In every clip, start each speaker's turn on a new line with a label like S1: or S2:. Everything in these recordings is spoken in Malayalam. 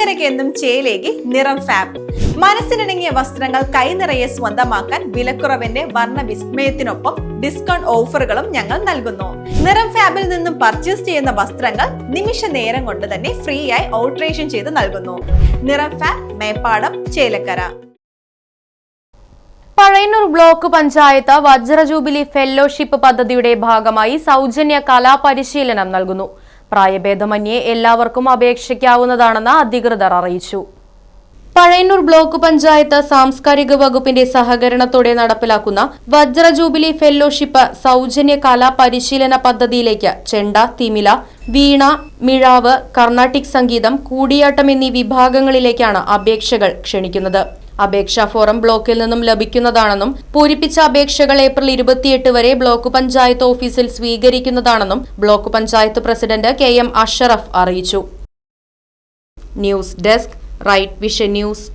S1: ചേലക്കരയ്ക്ക് ചേലേക്ക് ചേലേകി നിറം ഫാബ് മനസ്സിനിണങ്ങിയ വസ്ത്രങ്ങൾ കൈനിറയെ സ്വന്തമാക്കാൻ വിലക്കുറവിന്റെ വർണ വിസ്മയത്തിനൊപ്പം ഡിസ്കൗണ്ട് ഓഫറുകളും ഞങ്ങൾ നൽകുന്നു. നിറം ഫാബിൽ നിന്നും പർച്ചേസ് ചെയ്യുന്ന വസ്ത്രങ്ങൾ നിമിഷ നേരം കൊണ്ട് തന്നെ ഫ്രീ ആയി ഓൾട്രേഷൻ ചെയ്ത് നൽകുന്നു. Niram Fab Meppadam Chelakkara.
S2: Pazhayannur block panchayat Vajra jubilee fellowship പദ്ധതിയുടെ ഭാഗമായി സൗജന്യ കലാപരിശീലനം നൽകുന്നു. പ്രായഭേദമന്യേ എല്ലാവർക്കും അപേക്ഷിക്കാവുന്നതാണെന്ന് അധികൃതർ അറിയിച്ചു. പഴയന്നൂർ ബ്ലോക്ക് പഞ്ചായത്ത് സാംസ്കാരിക വകുപ്പിന്റെ സഹകരണത്തോടെ നടപ്പിലാക്കുന്ന വജ്ര ജൂബിലി ഫെല്ലോഷിപ്പ് സൗജന്യ കലാപരിശീലന പദ്ധതിയിലേക്ക് ചെണ്ട തിമില വീണ മിഴാവ് കർണാട്ടിക് സംഗീതം കൂടിയാട്ടം എന്നീ വിഭാഗങ്ങളിലേക്കാണ് അപേക്ഷകൾ ക്ഷണിക്കുന്നത്. അപേക്ഷാ ഫോറം ബ്ലോക്കിൽ നിന്നും ലഭിക്കുന്നതാണെന്നും പൂരിപ്പിച്ച അപേക്ഷകൾ ഏപ്രിൽ ഇരുപത്തിയെട്ട് വരെ ബ്ലോക്ക് പഞ്ചായത്ത് ഓഫീസിൽ സ്വീകരിക്കുന്നതാണെന്നും block panchayat president K M Ashraf അറിയിച്ചു. News desk right vision news.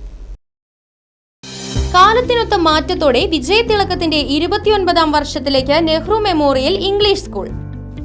S2: കാലത്തിനൊത്ത മാറ്റത്തോടെ വിജയതിളക്കത്തിന്റെ ഇരുപത്തിയൊൻപതാം വർഷത്തിലേക്ക് നെഹ്റു മെമ്മോറിയൽ ഇംഗ്ലീഷ് സ്കൂൾ.